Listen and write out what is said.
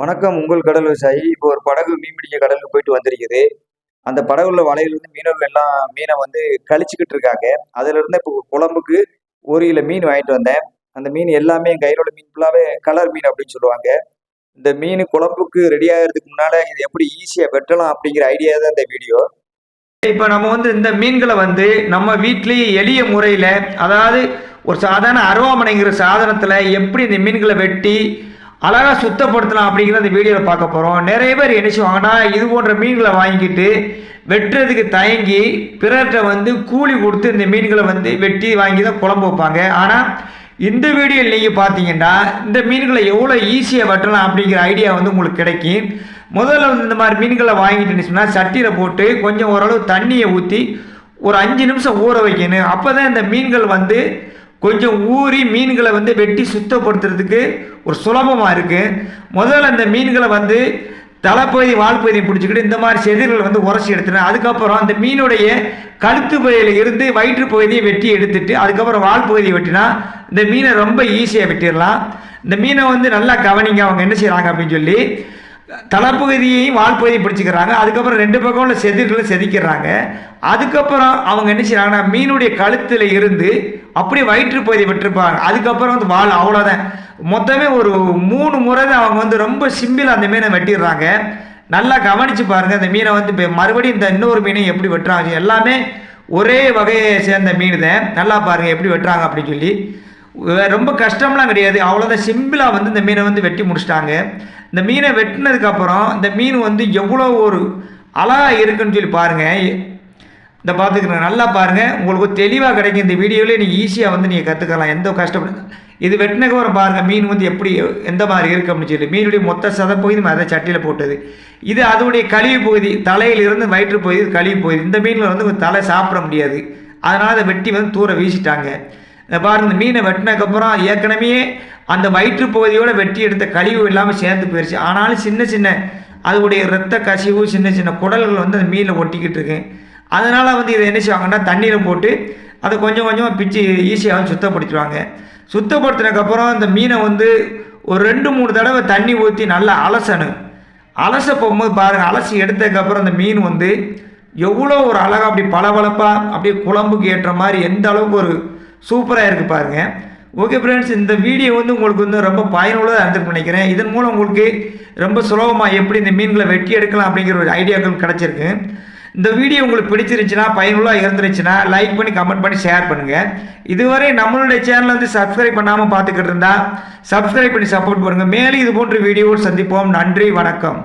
வணக்கம் உங்கள் கடல் விவசாயி. இப்போ ஒரு படகு மீன் பிடிக்க கடலுக்கு போயிட்டு வந்திருக்குது. அந்த படகுள்ள வலையில இருந்து மீனவர்கள் எல்லாம் மீனை வந்து கழிச்சுக்கிட்டு இருக்காங்க. அதுல இருந்து இப்போ குழம்புக்கு ஒரு கிலோ மீன் வாங்கிட்டு வந்தேன். அந்த மீன் எல்லாமே என் கையில மீன் ஃபுல்லாவே கலர் மீன் அப்படின்னு சொல்லுவாங்க. இந்த மீன் குழம்புக்கு ரெடி ஆகிறதுக்கு முன்னால இது எப்படி ஈஸியா வெட்டலாம் அப்படிங்கிற ஐடியா தான் இந்த வீடியோ இப்போ நம்ம வந்து இந்த மீன்களை வந்து நம்ம வீட்லேயே எளிய முறையில் அதாவது ஒரு சாதாரண அருவாமனைங்கிற சாதனத்தில் எப்படி இந்த மீன்களை வெட்டி அழகாக சுத்தப்படுத்தலாம் அப்படிங்கிற அந்த வீடியோவில் பார்க்க போகிறோம் நிறைய பேர் என்ன செய்வாங்கன்னா இது போன்ற மீன்களை வாங்கிட்டு வெட்டுறதுக்கு தயங்கி பிறர்கிட்ட வந்து கூலி கொடுத்து இந்த மீன்களை வந்து வெட்டி வாங்கி தான் குழம்பு வைப்பாங்க. ஆனால் இந்த வீடியோவில் நீங்கள் பார்த்தீங்கன்னா இந்த மீன்களை எவ்வளோ ஈஸியாக வெட்டலாம் அப்படிங்கிற ஐடியா வந்து உங்களுக்கு கிடைக்கும். முதல்ல வந்து இந்த மாதிரி மீன்களை வாங்கிட்டு சொன்னால் சட்டியில் போட்டு கொஞ்சம் ஓரளவு தண்ணியை ஊற்றி ஒரு அஞ்சு நிமிஷம் ஊற வைக்கணும். அப்போ தான் இந்த மீன்கள் வந்து கொஞ்சம் ஊறி மீன்களை வந்து வெட்டி சுத்தப்படுத்துறதுக்கு ஒரு சுலபமாக இருக்குது முதல்ல இந்த மீன்களை வந்து தலைப்பகுதி வாழ்ப்பகுதியை பிடிச்சிக்கிட்டு இந்த மாதிரி செதில்கள் வந்து உரசி எடுத்துனேன் அதுக்கப்புறம் அந்த மீனுடைய கழுத்து பகுதியில் இருந்து வயிற்று பகுதியை வெட்டி எடுத்துட்டு அதுக்கப்புறம் வாழ்ப்பகுதியை வெட்டினா இந்த மீனை ரொம்ப ஈஸியாக வெட்டிடலாம். இந்த மீனை வந்து நல்லா கவனிங்க அவங்க என்ன செய்கிறாங்க அப்படின்னு சொல்லி தலைப்பகுதியையும் வால்பகுதியும் பிடிச்சிக்கிறாங்க. அதுக்கப்புறம் ரெண்டு பக்கம் உள்ள செதிர்களை செதுக்கிறாங்க. அதுக்கப்புறம் அவங்க என்ன செய்கிறாங்கன்னா மீனுடைய கழுத்தில் இருந்து அப்படியே வயிற்றுப்பகுதி விட்டுருப்பாங்க. அதுக்கப்புறம் வந்து வால் அவ்வளோதான் மொத்தமே ஒரு மூணு முறை தான் அவங்க வந்து ரொம்ப சிம்பிள் அந்த மீனை வெட்டிடுறாங்க. நல்லா கவனித்து பாருங்கள் அந்த மீனை வந்து இப்போ மறுபடியும் இந்த இன்னொரு மீனை எப்படி வெட்டுறாங்க. எல்லாமே ஒரே வகையை சேர்ந்த மீன் தான் நல்லா பாருங்கள் எப்படி வெட்டுறாங்க அப்படின்னு சொல்லி. ரொம்ப கஷ்டம்லாம் கிடையாது. அவ்வளோதான் சிம்பிளாக வந்து இந்த மீனை வந்து வெட்டி முடிச்சிட்டாங்க. இந்த மீனை வெட்டினதுக்கப்புறம் இந்த மீன் வந்து எவ்வளோ ஒரு அழகாக இருக்குன்னு சொல்லி பாருங்கள் இந்த பார்த்துக்கிறேன் நல்லா பாருங்கள் உங்களுக்கு தெளிவாக கிடைக்கும். இந்த வீடியோவிலே நீங்கள் ஈஸியாக வந்து நீங்கள் கற்றுக்கலாம் எந்த கஷ்டப்படும் இது வெட்டினதுக்கப்புறம் பாருங்கள் மீன் வந்து எப்படி எந்த மாதிரி இருக்குது அப்படின்னு சொல்லி மீனுடைய மொத்த சதப்பகுதி அதை சட்டியில் போட்டது. இது அதனுடைய கழிவு பகுதி தலையிலிருந்து வயிற்று பகுதி கழிவு பகுதி. இந்த மீனில் வந்து தலை சாப்பிட முடியாது. அதனால் அதை வெட்டி வந்து தூர வீசிட்டாங்க. இந்த பாருங்க இந்த மீனை வெட்டினதுக்கப்புறம் ஏற்கனவே அந்த வயிற்று பகுதியோட வெட்டி எடுத்த கழிவு இல்லாமல் சேர்ந்து போயிடுச்சு ஆனாலும் சின்ன சின்ன அதனுடைய ரத்த கசிவு சின்ன சின்ன குடல்கள் வந்து அந்த மீனில் ஒட்டிக்கிட்டு இருக்கு. அதனால் வந்து இதை என்ன செய்வாங்கன்னா தண்ணீரை போட்டு அதை கொஞ்சம் கொஞ்சமாக பிச்சு ஈஸியாக சுத்தப்படுத்திடுவாங்க. சுத்தப்படுத்தினதுக்கப்புறம் இந்த மீனை வந்து ஒரு ரெண்டு மூணு தடவை தண்ணி ஊற்றி நல்லா அலசணும். அலச போகும்போது பாருங்கள் அலசி எடுத்ததுக்கப்புறம் அந்த மீன் வந்து எவ்வளோ ஒரு அழகாக அப்படி பளபளப்பாக அப்படியே குழம்புக்கு ஏற்ற மாதிரி எந்த அளவுக்கு ஒரு சூப்பராக இருக்குது பாருங்கள் ஓகே ஃப்ரெண்ட்ஸ் இந்த வீடியோ வந்து உங்களுக்கு வந்து ரொம்ப பயனுள்ளதாக இருந்திருக்கு நினைக்கிறேன். இதன் மூலம் உங்களுக்கு ரொம்ப சுலபமாக எப்படி இந்த மீன்களை வெட்டி எடுக்கலாம் அப்படிங்கிற ஒரு ஐடியாக்கள் கிடச்சிருக்கு. இந்த வீடியோ உங்களுக்கு பிடிச்சிருந்துச்சுன்னா பயனுள்ளதாக இருந்துருச்சுன்னா லைக் பண்ணி கமெண்ட் பண்ணி ஷேர் பண்ணுங்கள் இதுவரை நம்மளுடைய சேனலை வந்து சப்ஸ்கிரைப் பண்ணாமல் பார்த்துக்கிட்டு இருந்தால் சப்ஸ்கிரைப் பண்ணி சப்போர்ட் பண்ணுங்கள் மேலும் இது போன்ற வீடியோவில் சந்திப்போம். நன்றி வணக்கம்.